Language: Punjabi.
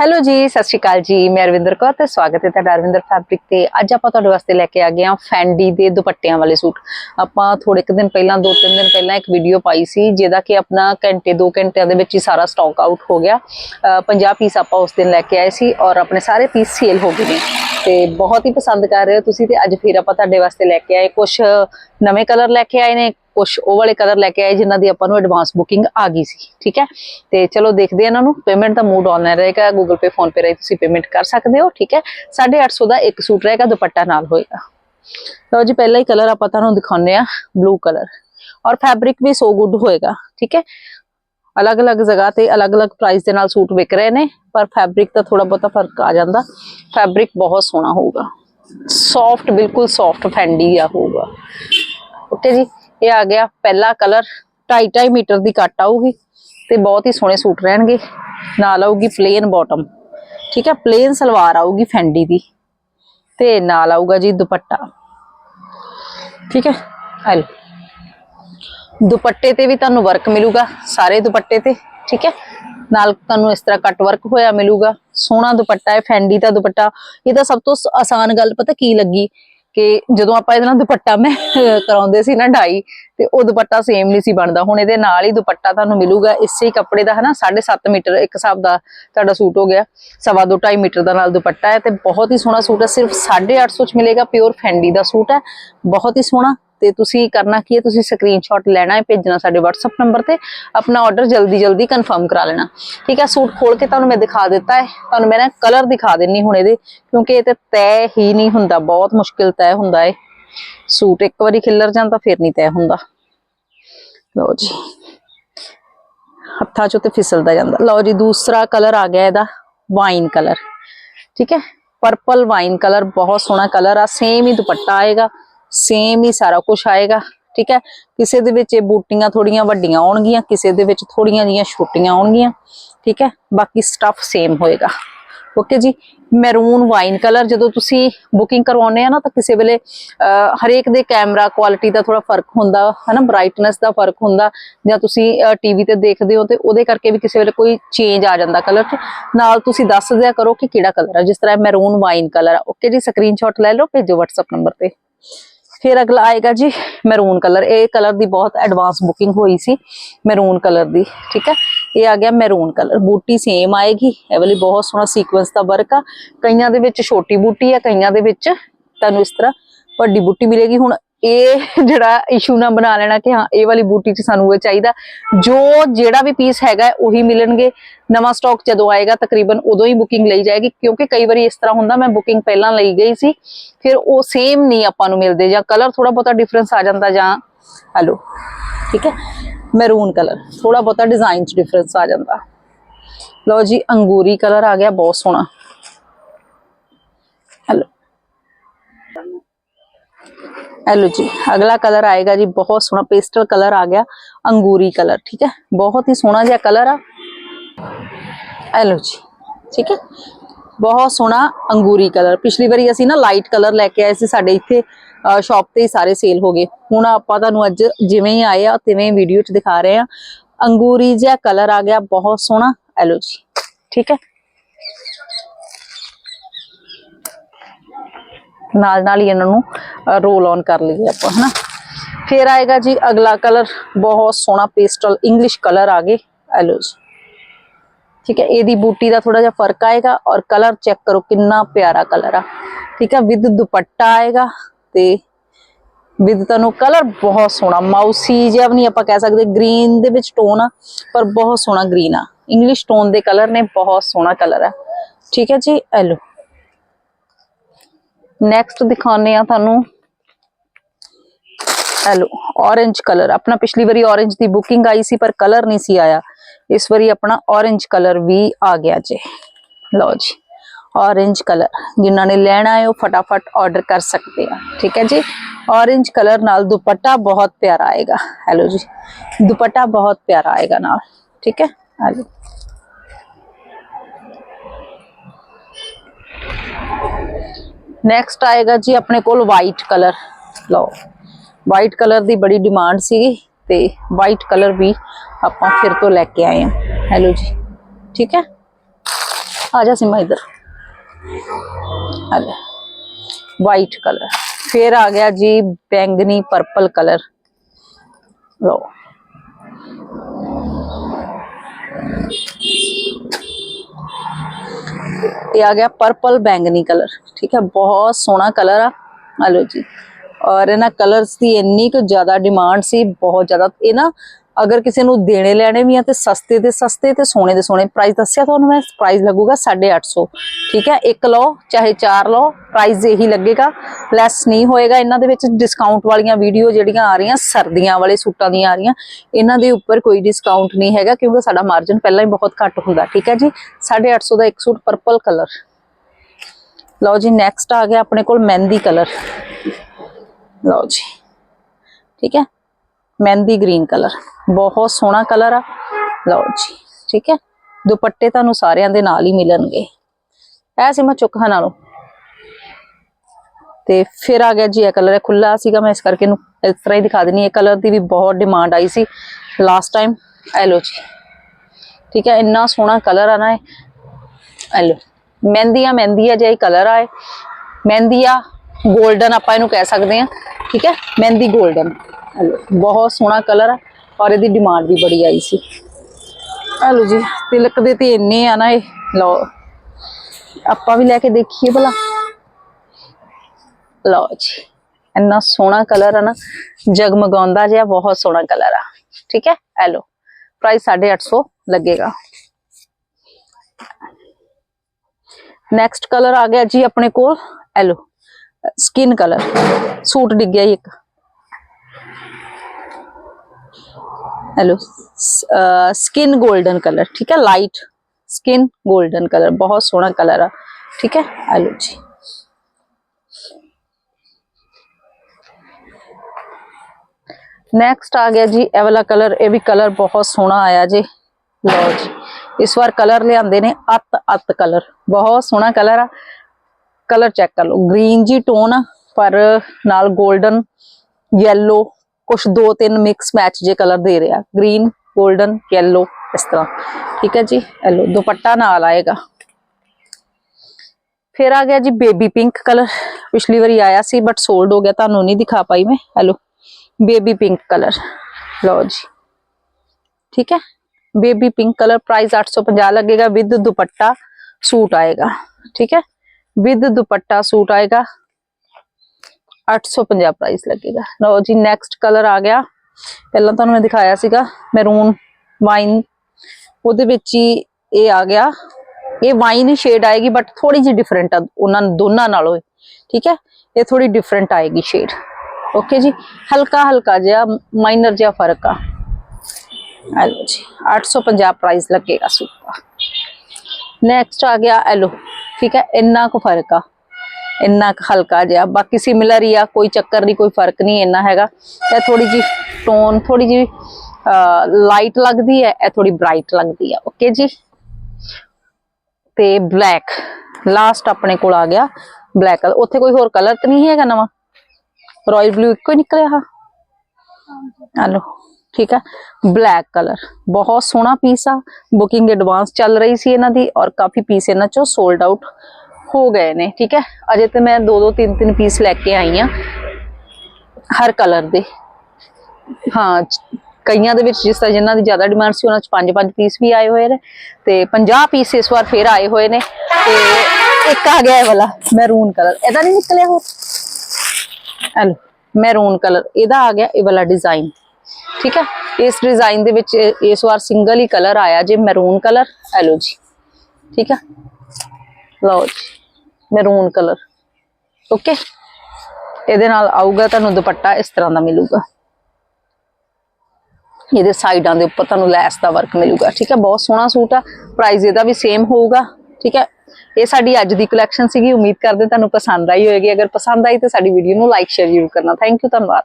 ਹੈਲੋ ਜੀ, ਸਤਿ ਸ਼੍ਰੀ ਅਕਾਲ ਜੀ। ਮੈਂ ਅਰਵਿੰਦਰ ਕੌਰ ਤੇ ਸਵਾਗਤ ਹੈ ਤੁਹਾਡਾ ਅਰਵਿੰਦਰ ਫੈਬਰਿਕ ਤੇ। ਅੱਜ ਆਪਾਂ ਤੁਹਾਡੇ ਵਾਸਤੇ ਲੈ ਕੇ ਆ ਗਏ ਹਾਂ ਫੈਂਡੀ ਦੇ ਦੁਪੱਟਿਆਂ ਵਾਲੇ ਸੂਟ। ਆਪਾਂ ਥੋੜੇ ਕੁ ਦਿਨ ਪਹਿਲਾਂ, ਦੋ ਤਿੰਨ ਦਿਨ ਪਹਿਲਾਂ ਇੱਕ ਵੀਡੀਓ ਪਾਈ ਸੀ, ਜਿਹਦਾ ਕਿ ਆਪਣਾ ਘੰਟੇ, ਦੋ ਘੰਟਿਆਂ ਦੇ ਵਿੱਚ ਹੀ ਸਾਰਾ ਸਟਾਕ ਆਊਟ ਹੋ ਗਿਆ। ਅਹ 50 ਪੀਸ ਆਪਾਂ ਉਸ ਦਿਨ ਲੈ ਕੇ ਆਏ ਸੀ ਔਰ ਆਪਣੇ ਸਾਰੇ ਪੀਸ ਸੇਲ ਹੋ ਗਏ ਨੇ। ਤੇ ਬਹੁਤ ਹੀ ਪਸੰਦ ਕਰ ਰਹੇ ਹੋ ਤੁਸੀਂ ਤੇ ਅੱਜ ਫਿਰ ਆਪਾਂ ਤੁਹਾਡੇ ਵਾਸਤੇ ਲੈ ਕੇ ਆਏ ਕੁਝ ਨਵੇਂ ਕਲਰ ਲੈ ਕੇ ਆਏ ਨੇ ਕੁਝ ਉਹ ਵਾਲੇ ਕਲਰ ਲੈ ਕੇ ਆਏ ਜਿਨ੍ਹਾਂ ਦੀ ਆਪਾਂ ਨੂੰ ਐਡਵਾਂਸ ਬੁਕਿੰਗ ਆ ਗਈ ਸੀ, ਠੀਕ ਹੈ? ਤੇ ਚਲੋ ਦੇਖਦੇ ਹਾਂ ਇਹਨਾਂ ਨੂੰ ਪੇਮੈਂਟ ਦਾ ਮੂਡ ਆਨਲਾਈਨ ਰਹੇਗਾ ਗੂਗਲ ਪੇ ਫੋਨ ਪੇ ਰਾਹੀਂ ਤੁਸੀਂ ਪੇਮੈਂਟ ਕਰ ਸਕਦੇ ਹੋ, ਠੀਕ ਹੈ? 850 ਦਾ ਇੱਕ ਸੂਟ ਰਹੇਗਾ, ਦੁਪੱਟਾ ਨਾਲ ਹੋਏਗਾ। ਲਓ ਜੀ, ਪਹਿਲਾ ਹੀ ਕਲਰ ਆਪਾਂ ਤੁਹਾਨੂੰ ਦਿਖਾਉਂਦੇ ਆ ਬਲੂ ਕਲਰ ਔਰ ਫੈਬਰਿਕ ਵੀ ਸੋ ਗੁੱਡ ਹੋਏਗਾ, ਠੀਕ ਹੈ? ਅਲੱਗ-ਅਲੱਗ ਜਗ੍ਹਾ ਤੇ ਅਲੱਗ-ਅਲੱਗ ਪ੍ਰਾਈਸ ਦੇ ਨਾਲ ਸੂਟ ਵਿਕ ਰਹੇ ਨੇ, ਪਰ ਫੈਬਰਿਕ ਦਾ ਥੋੜਾ ਬਹੁਤਾ ਫ਼ਰਕ ਆ ਜਾਂਦਾ। ਫੈਬਰਿਕ ਬਹੁਤ ਸੋਹਣਾ ਹੋਊਗਾ। ਸੌਫਟ ਬਿਲਕੁਲ ਸੌਫਟ ਫੈਂਡੀ ਆ ਹੋਊਗਾ। ਓਕੇ ਜੀ, ਇਹ ਆ ਗਿਆ ਪਹਿਲਾ ਕਲਰ 2.5 ਮੀਟਰ ਦੀ ਕੱਟ ਆਊਗੀ ਤੇ ਬਹੁਤ ਹੀ ਸੋਹਣੇ ਸੂਟ ਰਹਿਣਗੇ। ਨਾਲ ਆਊਗੀ ਪਲੇਨ ਬਾਟਮ ਠੀਕ ਹੈ ਪਲੇਨ ਸਲਵਾਰ ਆਊਗੀ ਫੈਂਡੀ ਦੀ। ਤੇ ਨਾਲ ਆਊਗਾ ਜੀ ਦੁਪੱਟਾ। ਠੀਕ ਹੈ ਆ ਦੁਪੱਟੇ ਤੇ ਵੀ ਤੁਹਾਨੂੰ ਵਰਕ ਮਿਲੂਗਾ, ਸਾਰੇ ਦੁਪੱਟੇ ਤੇ, ਠੀਕ ਹੈ? ਨਾਲ ਤੁਹਾਨੂੰ ਇਸ ਤਰ੍ਹਾਂ ਕੱਟ ਵਰਕ ਹੋਇਆ ਮਿਲੂਗਾ, ਸੋਹਣਾ ਦੁਪੱਟਾ ਹੈ, ਫੈਂਡੀ ਦਾ ਦੁਪੱਟਾ। ਇਹ ਤਾਂ ਸਭ ਤੋਂ ਆਸਾਨ ਗੱਲ ਪਤਾ ਕੀ ਲੱਗੀ? ਕਿ ਜਦੋਂ ਆਪਾਂ ਇਹਦੇ ਨਾਲ ਦੁਪੱਟਾ ਮੈਂ ਕਰਾਉਂਦੇ ਸੀ ਨਾ ਡਾਈ, ਤੇ ਉਹ ਦੁਪੱਟਾ ਸੇਮ ਨਹੀਂ ਸੀ ਬਣਦਾ। ਹੁਣ ਇਹਦੇ ਨਾਲ ਹੀ ਦੁਪੱਟਾ ਤੁਹਾਨੂੰ ਮਿਲੂਗਾ, ਇਸੇ ਕੱਪੜੇ ਦਾ, ਹਨਾ? 7.5 ਮੀਟਰ ਇੱਕ ਹਿਸਾਬ ਦਾ ਤੁਹਾਡਾ ਸੂਟ ਹੋ ਗਿਆ। ਸਵਾ ਦੋ 2.5 ਮੀਟਰ ਦਾ ਨਾਲ ਦੁਪੱਟਾ ਹੈ ਤੇ ਬਹੁਤ ਹੀ ਸੋਹਣਾ ਸੂਟ ਹੈ। ਸਿਰਫ 850 ਚ ਮਿਲੇਗਾ ਪਿਓਰ ਫੈਂਡੀ ਦਾ ਸੂਟ ਹੈ। ਬਹੁਤ ਹੀ ਸੋਹਣਾ। ਤੇ ਤੁਸੀਂ ਕਰਨਾ ਕੀ ਹੈ, ਤੁਸੀਂ ਸਕਰੀਨਸ਼ਾਟ ਲੈਣਾ ਹੈ, ਭੇਜਣਾ ਸਾਡੇ WhatsApp ਨੰਬਰ ਤੇ, ਆਪਣਾ ਆਰਡਰ ਜਲਦੀ ਜਲਦੀ ਕਨਫਰਮ ਕਰਾ ਲੈਣਾ। ਠੀਕ ਹੈ, ਸੂਟ ਖੋਲ ਕੇ ਤੁਹਾਨੂੰ ਮੈਂ ਦਿਖਾ ਦਿੱਤਾ ਹੈ। ਤੁਹਾਨੂੰ ਮੈਂ ਨਾ ਕਲਰ ਦਿਖਾ ਦਿੰਨੀ ਹੁਣ ਇਹਦੇ, ਕਿਉਂਕਿ ਇਹ ਤੇ ਤੈ ਹੀ ਨਹੀਂ ਹੁੰਦਾ, ਬਹੁਤ ਮੁਸ਼ਕਿਲ ਤੈ ਹੁੰਦਾ ਹੈ ਸੂਟ ਇੱਕ ਵਾਰੀ ਖਿੱਲਰ ਜਾਂਦਾ ਫਿਰ ਨਹੀਂ ਤੈ ਹੁੰਦਾ। ਲਓ ਜੀ। ਹੱਥਾਂ ਚੋਂ ਤੇ ਫਿਸਲਦਾ ਜਾਂਦਾ। ਲਓ ਜੀ, ਦੂਸਰਾ ਕਲਰ ਆ ਗਿਆ ਇਹਦਾ ਵਾਈਨ ਕਲਰ ਠੀਕ ਹੈ ਪਰਪਲ ਵਾਈਨ ਕਲਰ ਬਹੁਤ ਸੋਹਣਾ ਕਲਰ ਆ ਸੇਮ ਹੀ ਦੁਪੱਟਾ ਆਏਗਾ। ਸੇਮ ਹੀ ਸਾਰਾ ਕੁਝ ਆਏਗਾ, ਠੀਕ ਹੈ? ਕਿਸੇ ਦੇ ਵਿੱਚ ਇਹ ਬੂਟੀਆਂ ਥੋੜੀਆਂ ਵੱਡੀਆਂ ਆਉਣਗੀਆਂ, ਕਿਸੇ ਦੇ ਵਿੱਚ ਥੋੜੀਆਂ ਜੀਆਂ ਛੋਟੀਆਂ ਆਉਣਗੀਆਂ, ਠੀਕ ਹੈ? ਬਾਕੀ ਸਟਫ ਸੇਮ ਹੋਏਗਾ। ਓਕੇ ਜੀ ਮੈਰੂਨ ਵਾਈਨ ਕਲਰ ਜਦੋਂ ਤੁਸੀਂ ਬੁਕਿੰਗ ਕਰਵਾਉਂਦੇ ਆ ਨਾ, ਤਾਂ ਕਿਸੇ ਵੇਲੇ ਹਰੇਕ ਦੇ ਕੈਮਰਾ ਕੁਆਲਿਟੀ ਦਾ ਥੋੜਾ ਫ਼ਰਕ ਹੁੰਦਾ ਹੈ ਨਾ ਬ੍ਰਾਈਟਨੈਸ ਦਾ ਫ਼ਰਕ ਹੁੰਦਾ, ਜਾਂ ਤੁਸੀਂ ਟੀਵੀ ਤੇ ਦੇਖਦੇ ਹੋ, ਤੇ ਉਹਦੇ ਕਰਕੇ ਵੀ ਕਿਸੇ ਵੇਲੇ ਕੋਈ ਚੇਂਜ ਆ ਜਾਂਦਾ ਕਲਰ 'ਚ। ਨਾਲ ਤੁਸੀਂ ਦੱਸ ਦਿਆ ਕਰੋ ਕਿ ਕਿਹੜਾ ਕਲਰ ਹੈ ਜਿਸ ਤਰ੍ਹਾਂ ਮੈਰੂਨ ਵਾਈਨ ਕਲਰ ਆ। ਓਕੇ ਜੀ ਸਕਰੀਨਸ਼ਾਟ ਲੈ ਲਓ, ਭੇਜੋ WhatsApp ਨੰਬਰ ਤੇ। ਫਿਰ ਅਗਲਾ ਆਏਗਾ ਜੀ ਮੈਰੂਨ ਕਲਰ ਇਹ ਕਲਰ ਦੀ ਬਹੁਤ ਐਡਵਾਂਸ ਬੁਕਿੰਗ ਹੋਈ ਸੀ ਮੈਰੂਨ ਕਲਰ ਦੀ, ਠੀਕ ਹੈ? ਇਹ ਆ ਗਿਆ ਮੈਰੂਨ ਕਲਰ ਬੂਟੀ ਸੇਮ ਆਏਗੀ। ਇਹ ਵਾਲੀ ਬਹੁਤ ਸੋਹਣਾ ਸੀਕੁਐਂਸ ਦਾ ਵਰਕ ਆ। ਕਈਆਂ ਦੇ ਵਿੱਚ ਛੋਟੀ ਬੂਟੀ ਆ, ਕਈਆਂ ਦੇ ਵਿੱਚ ਤੁਹਾਨੂੰ ਇਸ ਤਰ੍ਹਾਂ ਵੱਡੀ ਬੂਟੀ ਮਿਲੇਗੀ। ਹੁਣ ਇਹ ਜਿਹੜਾ ਇਸ਼ੂ ਨਾ ਬਣਾ ਲੈਣਾ ਕਿ ਹਾਂ, ਇਹ ਵਾਲੀ ਬੂਟੀ 'ਚ ਸਾਨੂੰ ਇਹ ਚਾਹੀਦਾ। ਜੋ ਜਿਹੜਾ ਵੀ ਪੀਸ ਹੈਗਾ, ਉਹੀ ਮਿਲਣਗੇ। ਨਵਾਂ ਸਟਾਕ ਜਦੋਂ ਆਏਗਾ, ਤਕਰੀਬਨ ਉਦੋਂ ਹੀ ਬੁਕਿੰਗ ਲਈ ਜਾਏਗੀ। ਕਿਉਂਕਿ ਕਈ ਵਾਰੀ ਇਸ ਤਰ੍ਹਾਂ ਹੁੰਦਾ, ਮੈਂ ਬੁਕਿੰਗ ਪਹਿਲਾਂ ਲਈ ਗਈ ਸੀ, ਫਿਰ ਉਹ ਸੇਮ ਨਹੀਂ ਆਪਾਂ ਨੂੰ ਮਿਲਦੇ ਜਾਂ ਕਲਰ ਥੋੜਾ ਬਹੁਤਾ ਡਿਫਰੈਂਸ ਆ ਜਾਂਦਾ ਜਾਂ ਹਲੋ ਠੀਕ ਹੈ? ਮੈਰੂਨ ਕਲਰ ਥੋੜਾ ਬਹੁਤਾ ਡਿਜ਼ਾਈਨ 'ਚ ਡਿਫਰੈਂਸ ਆ ਜਾਂਦਾ। ਲਓ ਜੀ, ਅੰਗੂਰੀ ਕਲਰ ਆ ਗਿਆ, ਬਹੁਤ ਸੋਹਣਾ। ਹੈਲੋ ਜੀ ਅਗਲਾ ਕਲਰ ਆਏਗਾ ਜੀ ਬਹੁਤ ਸੋਹਣਾ ਪੇਸਟਲ ਕਲਰ ਆ ਗਿਆ ਅੰਗੂਰੀ ਕਲਰ ਠੀਕ ਹੈ ਬਹੁਤ ਹੀ ਸੋਹਣਾ ਜਿਹਾ ਕਲਰ ਆ ਹੈਲੋ ਜੀ ਠੀਕ ਹੈ ਬਹੁਤ ਸੋਹਣਾ ਅੰਗੂਰੀ ਕਲਰ ਪਿਛਲੀ ਵਾਰੀ ਅਸੀਂ ਨਾ ਲਾਈਟ ਕਲਰ ਲੈ ਕੇ ਆਏ ਸੀ ਸਾਡੇ ਇੱਥੇ ਸ਼ਾਪ ਤੇ ਹੀ ਸਾਰੇ ਸੇਲ ਹੋ ਗਏ ਹੁਣ ਆਪਾਂ ਤੁਹਾਨੂੰ ਅੱਜ ਜਿਵੇਂ ਹੀ ਆਏ ਆ ਤਿਵੇਂ ਵੀਡੀਓ 'ਚ ਦਿਖਾ ਰਹੇ ਆ ਅੰਗੂਰੀ ਜਿਹਾ ਕਲਰ ਆ ਗਿਆ ਬਹੁਤ ਸੋਹਣਾ ਹੈਲੋ ਜੀ ਠੀਕ ਹੈ ਨਾਲ ਨਾਲ ਹੀ ਇਹਨਾਂ ਨੂੰ ਰੋਲ ਔਨ ਕਰ ਲਈਏ ਆਪਾਂ, ਹਨਾ? ਫਿਰ ਆਏਗਾ ਜੀ ਅਗਲਾ ਕਲਰ ਬਹੁਤ ਸੋਹਣਾ ਪੇਸਟਲ ਇੰਗਲਿਸ਼ ਕਲਰ ਆ ਗਏ ਐਲੋ ਜੀ ਠੀਕ ਹੈ, ਇਹਦੀ ਬੂਟੀ ਦਾ ਥੋੜਾ ਜਿਹਾ ਫ਼ਰਕ ਆਏਗਾ ਔਰ ਕਲਰ ਚੈੱਕ ਕਰੋ ਕਿੰਨਾ ਪਿਆਰਾ ਕਲਰ ਆ। ਠੀਕ ਹੈ ਵਿਦ ਦੁਪੱਟਾ ਆਏਗਾ ਤੇ ਵਿਦ ਤੁਹਾਨੂੰ ਕਲਰ ਬਹੁਤ ਸੋਹਣਾ ਮਾਊਸੀ ਜਿਹਾ ਵੀ ਨਹੀਂ ਆਪਾਂ ਕਹਿ ਸਕਦੇ ਗ੍ਰੀਨ ਦੇ ਵਿੱਚ ਟੋਨ ਆ, ਪਰ ਬਹੁਤ ਸੋਹਣਾ ਗ੍ਰੀਨ ਆ। ਇੰਗਲਿਸ਼ ਟੋਨ ਦੇ ਕਲਰ ਨੇ, ਬਹੁਤ ਸੋਹਣਾ ਕਲਰ ਆ। ਠੀਕ ਹੈ ਜੀ ਐਲੋ ਨੈਕਸਟ ਦਿਖਾਉਂਦੇ ਆ ਤੁਹਾਨੂੰ। ਹੈਲੋ orange ਕਲਰ ਆਪਣਾ ਪਿਛਲੀ ਵਾਰੀ orange ਦੀ ਬੁਕਿੰਗ ਆਈ ਸੀ, ਪਰ ਕਲਰ ਨਹੀਂ ਸੀ ਆਇਆ। ਇਸ ਵਾਰੀ ਆਪਣਾ orange ਕਲਰ ਵੀ ਆ ਗਿਆ ਜੇ। ਲਓ ਜੀ, orange ਕਲਰ ਜਿਨ੍ਹਾਂ ਨੇ ਲੈਣਾ ਹੈ, ਉਹ ਫਟਾਫਟ ਆਰਡਰ ਕਰ ਸਕਦੇ ਆ। ਠੀਕ ਹੈ ਜੀ? Orange ਕਲਰ ਨਾਲ ਦੁਪੱਟਾ ਬਹੁਤ ਪਿਆਰਾ ਆਏਗਾ। ਹੈਲੋ ਜੀ, ਦੁਪੱਟਾ ਬਹੁਤ ਪਿਆਰਾ ਆਏਗਾ ਨਾਲ। ਠੀਕ ਹੈ? ਹੈਲੋ ਨੈਕਸਟ ਆਏਗਾ ਜੀ ਆਪਣੇ ਕੋਲ ਵਾਈਟ ਕਲਰ ਲਓ ਵਾਈਟ ਕਲਰ ਦੀ ਬੜੀ ਡਿਮਾਂਡ ਸੀਗੀ ਤੇ ਵਾਈਟ ਕਲਰ ਵੀ ਆਪਾਂ ਫਿਰ ਤੋਂ ਲੈ ਕੇ ਆਏ ਹਾਂ ਹੈਲੋ ਜੀ ਠੀਕ ਹੈ ਆ ਜਾ ਸਿਮਾ ਇਧਰ ਆ ਲੈ ਵਾਈਟ ਕਲਰ ਫਿਰ ਆ ਗਿਆ ਜੀ ਬੈਂਗਨੀ ਪਰਪਲ ਕਲਰ ਲਓ ਇਹ ਆ ਗਿਆ ਪਰਪਲ ਬੈਂਗਨੀ ਕਲਰ ਠੀਕ ਹੈ ਬਹੁਤ ਸੋਹਣਾ ਕਲਰ ਆ ਆ ਲਓ ਜੀ ਔਰ ਇਹਨਾਂ ਕਲਰਸ ਦੀ ਇੰਨੀ ਕੁ ਜ਼ਿਆਦਾ ਡਿਮਾਂਡ ਸੀ ਬਹੁਤ ਜ਼ਿਆਦਾ ਇਹ ਨਾ ਅਗਰ ਕਿਸੇ ਨੂੰ ਦੇਣੇ ਲੈਣੇ ਵੀ ਆ ਤੇ ਸਸਤੇ ਤੇ ਸਸਤੇ ਤੇ ਸੋਹਣੇ ਦੇ ਸੋਹਣੇ ਪ੍ਰਾਈਸ ਦੱਸਿਆ ਤੁਹਾਨੂੰ ਮੈਂ ਪ੍ਰਾਈਸ ਲੱਗੂਗਾ 850 ਠੀਕ ਹੈ, ਇੱਕ ਲਓ, ਚਾਹੇ ਚਾਰ ਲਓ ਪ੍ਰਾਈਸ ਇਹੀ ਲੱਗੇਗਾ। ਲੈਸ ਨਹੀਂ ਹੋਏਗਾ, ਇਹਨਾਂ ਦੇ ਵਿੱਚ ਡਿਸਕਾਊਂਟ ਵਾਲੀਆਂ ਵੀਡੀਓ ਜਿਹੜੀਆਂ ਆ ਰਹੀਆਂ, ਸਰਦੀਆਂ ਵਾਲੇ ਸੂਟਾਂ ਦੀਆਂ ਆ ਰਹੀਆਂ, ਇਹਨਾਂ ਦੇ ਉੱਪਰ ਕੋਈ ਡਿਸਕਾਊਂਟ ਨਹੀਂ ਹੈਗਾ, ਕਿਉਂਕਿ ਸਾਡਾ ਮਾਰਜਨ ਪਹਿਲਾਂ ਹੀ ਬਹੁਤ ਘੱਟ ਹੁੰਦਾ। ਠੀਕ ਹੈ ਜੀ 850 ਦਾ ਇੱਕ ਸੂਟ ਪਰਪਲ ਕਲਰ ਲਓ ਜੀ ਨੈਕਸਟ ਆ ਗਿਆ ਆਪਣੇ ਕੋਲ ਮਹਿੰਦੀ ਕਲਰ ਲਓ ਜੀ, ਠੀਕ ਹੈ ਮਹਿੰਦੀ ਗ੍ਰੀਨ ਕਲਰ। ਬਹੁਤ ਸੋਹਣਾ ਕਲਰ ਆ। ਲਓ ਜੀ, ਠੀਕ ਹੈ? ਦੁਪੱਟੇ ਤੁਹਾਨੂੰ ਸਾਰਿਆਂ ਦੇ ਨਾਲ ਹੀ ਮਿਲਣਗੇ। ਐ ਸੀ ਮੈਂ ਚੁੱਕ ਨਾਲੋਂ ਤੇ ਫਿਰ ਆ ਗਿਆ ਜੀ ਇਹ ਕਲਰ ਖੁੱਲਾ ਸੀਗਾ ਮੈਂ ਇਸ ਕਰਕੇ ਇਹਨੂੰ ਇਸ ਤਰ੍ਹਾਂ ਹੀ ਦਿਖਾ ਦਿੰਨੀ ਇਹ ਕਲਰ ਦੀ ਵੀ ਬਹੁਤ ਡਿਮਾਂਡ ਆਈ ਸੀ ਲਾਸਟ ਟਾਈਮ ਐ ਲਓ ਜੀ। ਠੀਕ ਹੈ, ਇੰਨਾ ਸੋਹਣਾ ਕਲਰ ਆ ਨਾ ਇਹ। ਐ ਲਓ। ਮਹਿੰਦੀ ਆ ਮਹਿੰਦੀ ਆ ਜੇ ਕਲਰ ਆ ਇਹ। ਮਹਿੰਦੀ ਆ 골ਡਨ ਆਪਾਂ ਇਹਨੂੰ ਕਹਿ ਸਕਦੇ ਆ ਠੀਕ ਹੈ? ਮਹਿੰਦੀ 골ਡਨ ਬਹੁਤ ਸੋਹਣਾ ਕਲਰ ਆ ਔਰ ਇਹਦੀ ਡਿਮਾਂਡ ਵੀ ਬੜੀ ਆਈ ਸੀ। ਆ ਲਓ ਜੀ, ਤਿਲਕ ਦੇ ਤੇ ਇੰਨੇ ਆ ਨਾ ਇਹ, ਲਓ। ਆਪਾਂ ਵੀ ਲੈ ਕੇ ਦੇਖੀਏ ਭਲਾ। ਲਓ ਜੀ, ਇੰਨਾ ਸੋਹਣਾ ਕਲਰ ਆ ਨਾ, ਜਗਮਗਾਉਂਦਾ ਜਿਹਾ ਬਹੁਤ ਸੋਹਣਾ ਕਲਰ ਆ। ਠੀਕ ਹੈ? ਐ ਲਓ ਪ੍ਰਾਈਸ 850 ਲੱਗੇਗਾ। ਨੈਕਸਟ ਕਲਰ ਆ ਗਿਆ ਜੀ ਆਪਣੇ ਕੋਲ ਐ ਲਓ ਸਕਿਨ ਕਲਰ ਸੂਟ ਡਿੱਗਿਆ ਹੀ ਇੱਕ। हेलो स्किन गोल्डन कलर ठीक है? लाइट स्किन गोल्डन कलर बहुत सोना कलर है। ठीक है? हेलो जी। नेक्स्ट आ गया जी ए वाला कलर ये भी कलर बहुत सोना आया जी। लो जी। इस बार कलर लिया ने अत अत कलर बहुत सोना कलर आ कलर चेक कर लो। ग्रीन जी टोन पर नाल गोल्डन येलो ਕੁਛ ਦੋ ਤਿੰਨ ਮਿਕਸ ਮੈਚ ਜੇ ਕਲਰ ਦੇ ਰਿਹਾ ਗ੍ਰੀਨ 골ਡਨ ਯੈਲੋ ਇਸ ਤਰ੍ਹਾਂ ਠੀਕ ਹੈ ਜੀ ਹੈਲੋ ਦੁਪੱਟਾ ਨਾਲ ਆਏਗਾ ਫਿਰ ਆ ਗਿਆ ਜੀ ਬੇਬੀ ਪਿੰਕ ਕਲਰ ਪਿਛਲੀ ਵਾਰੀ ਆਇਆ ਸੀ ਬਟ ਸੋਲਡ ਹੋ ਗਿਆ ਤੁਹਾਨੂੰ ਨਹੀਂ ਦਿਖਾ ਪਾਈ ਮੈਂ। ਹੈਲੋ ਬੇਬੀ ਪਿੰਕ ਕਲਰ ਲਓ ਜੀ। ਠੀਕ ਹੈ? ਬੇਬੀ ਪਿੰਕ ਕਲਰ ਪ੍ਰਾਈਸ 850 ਲੱਗੇਗਾ। ਵਿਦ ਦੁਪੱਟਾ ਸੂਟ ਆਏਗਾ। ਠੀਕ ਹੈ? ਵਿਦ ਦੁਪੱਟਾ ਸੂਟ ਆਏਗਾ। 850 ਪ੍ਰਾਈਸ ਲੱਗੇਗਾ। ਲਓ ਜੀ ਨੈਕਸਟ ਕਲਰ ਆ ਗਿਆ। ਪਹਿਲਾਂ ਤੁਹਾਨੂੰ ਮੈਂ ਦਿਖਾਇਆ ਸੀਗਾ ਮੈਰੂਨ ਵਾਈਨ ਉਹਦੇ ਵਿੱਚ ਹੀ ਇਹ ਆ ਗਿਆ। ਇਹ ਵਾਈਨ ਹੀ ਸ਼ੇਡ ਆਏਗੀ ਬਟ ਥੋੜੀ ਜਿਹੀ ਡਿਫਰੈਂਟ ਆ, ਉਹਨਾਂ ਦੋਨਾਂ ਨਾਲੋਂ ਠੀਕ ਹੈ? ਇਹ ਥੋੜੀ ਡਿਫਰੈਂਟ ਆਏਗੀ ਸ਼ੇਡ ਓਕੇ ਜੀ? ਹਲਕਾ ਹਲਕਾ ਜਿਹਾ ਮਾਈਨਰ ਜਿਹਾ ਫ਼ਰਕ ਆ। ਆ ਲਓ ਜੀ 850 ਪ੍ਰਾਈਸ ਲੱਗੇਗਾ ਸੂਟ ਦਾ ਨੈਕਸਟ ਆ ਗਿਆ ਐਲੋ ਠੀਕ ਹੈ? ਇੰਨਾ ਕੁ ਫ਼ਰਕ ਆ। ਇੰਨਾ ਹਲਕਾ ਜਿਹਾ। ਬਾਕੀ ਸਿਮਿਲਰ ਹੀ ਆ, ਕੋਈ ਚੱਕਰ ਨਹੀਂ, ਕੋਈ ਫ਼ਰਕ ਨਹੀਂ, ਇੰਨਾ ਹੈਗਾ। ਇਹ ਥੋੜੀ ਜੀ ਟੋਨ ਥੋੜੀ ਜੀ ਲਾਈਟ ਲੱਗਦੀ ਹੈ, ਇਹ ਥੋੜੀ ਬ੍ਰਾਈਟ ਲੱਗਦੀ ਹੈ ਓਕੇ ਜੀ? ਤੇ ਬਲੈਕ ਲਾਸਟ ਆਪਣੇ ਕੋਲ ਆ ਗਿਆ ਬਲੈਕ ਉੱਥੇ ਕੋਈ ਹੋਰ ਕਲਰ ਤਾਂ ਨਹੀਂ ਹੈਗਾ ਨਵਾਂ? ਰਾਇਲ ਬਲੂ ਇੱਕੋ ਹੀ ਨਿਕਲਿਆ ਹਾਂ? ਹਲੋ, ਠੀਕ ਹੈ ਬਲੈਕ ਕਲਰ ਬਹੁਤ ਸੋਹਣਾ ਪੀਸ ਆ। ਬੁਕਿੰਗ ਐਡਵਾਂਸ ਚੱਲ ਰਹੀ ਸੀ ਇਹਨਾਂ ਦੀ ਔਰ ਕਾਫੀ ਪੀਸ ਇਹਨਾਂ ਚੋਂ ਸੋਲਡ ਆਊਟ ਹੋ ਗਏ ਨੇ, ਠੀਕ ਹੈ? ਅਜੇ ਤੇ ਮੈਂ ਦੋ ਦੋ ਤਿੰਨ ਤਿੰਨ ਪੀਸ ਲੈ ਕੇ ਆਈ ਆ ਹਰ ਕਲਰ ਦੇ। ਹਾਂ ਕਈਆਂ ਦੇ ਵਿੱਚ ਜਿਸ ਤਰ੍ਹਾਂ ਜਿਨ੍ਹਾਂ ਦੀ ਜ਼ਿਆਦਾ ਡਿਮਾਂਡ ਸੀ, ਉਹਨਾਂ ਚ ਪੰਜ ਪੰਜ ਪੀਸ ਵੀ ਆਏ ਹੋਏ ਨੇ ਤੇ 50 ਪੀਸ ਇਸ ਵਾਰ ਫੇਰ ਆਏ ਹੋਏ ਨੇ ਤੇ ਇੱਕ ਆ ਗਿਆ ਇਹ ਵਾਲਾ ਮੈਰੂਨ ਕਲਰ ਇਹਦਾ ਨਹੀਂ ਨਿਕਲਿਆ ਹੋਰ? ਹਲੋ ਮੈਰੂਨ ਕਲਰ ਇਹਦਾ ਆ ਗਿਆ ਇਹ ਵਾਲਾ ਡਿਜ਼ਾਈਨ ਠੀਕ ਹੈ? ਇਸ ਡਿਜ਼ਾਈਨ ਦੇ ਵਿੱਚ ਇਸ ਵਾਰ ਸਿੰਗਲ ਹੀ ਕਲਰ ਆਇਆ ਜੇ ਮੈਰੂਨ ਕਲਰ ਹੈਲੋ ਜੀ, ਠੀਕ ਹੈ? ਲਓ ਜੀ। ਮੈਰੂਨ ਕਲਰ ਓਕੇ ਇਹਦੇ ਨਾਲ ਆਊਗਾ, ਤੁਹਾਨੂੰ ਦੁਪੱਟਾ ਇਸ ਤਰ੍ਹਾਂ ਦਾ ਮਿਲੂਗਾ। ਇਹਦੇ ਸਾਈਡਾਂ ਦੇ ਉੱਪਰ ਤੁਹਾਨੂੰ ਲੈਸ ਦਾ ਵਰਕ ਮਿਲੂਗਾ, ਠੀਕ ਹੈ? ਬਹੁਤ ਸੋਹਣਾ ਸੂਟ ਆ। ਪ੍ਰਾਈਸ ਇਹਦਾ ਵੀ ਸੇਮ ਹੋਊਗਾ, ਠੀਕ ਹੈ? ਇਹ ਸਾਡੀ ਅੱਜ ਦੀ ਕਲੈਕਸ਼ਨ ਸੀਗੀ। ਉਮੀਦ ਕਰਦੇ ਤੁਹਾਨੂੰ ਪਸੰਦ ਆਈ ਹੋਵੇਗੀ ਅਗਰ ਪਸੰਦ ਆਈ ਤਾਂ ਸਾਡੀ ਵੀਡੀਓ ਨੂੰ ਲਾਈਕ ਸ਼ੇਅਰ ਜ਼ਰੂਰ ਕਰਨਾ। ਥੈਂਕ ਯੂ ਧੰਨਵਾਦ।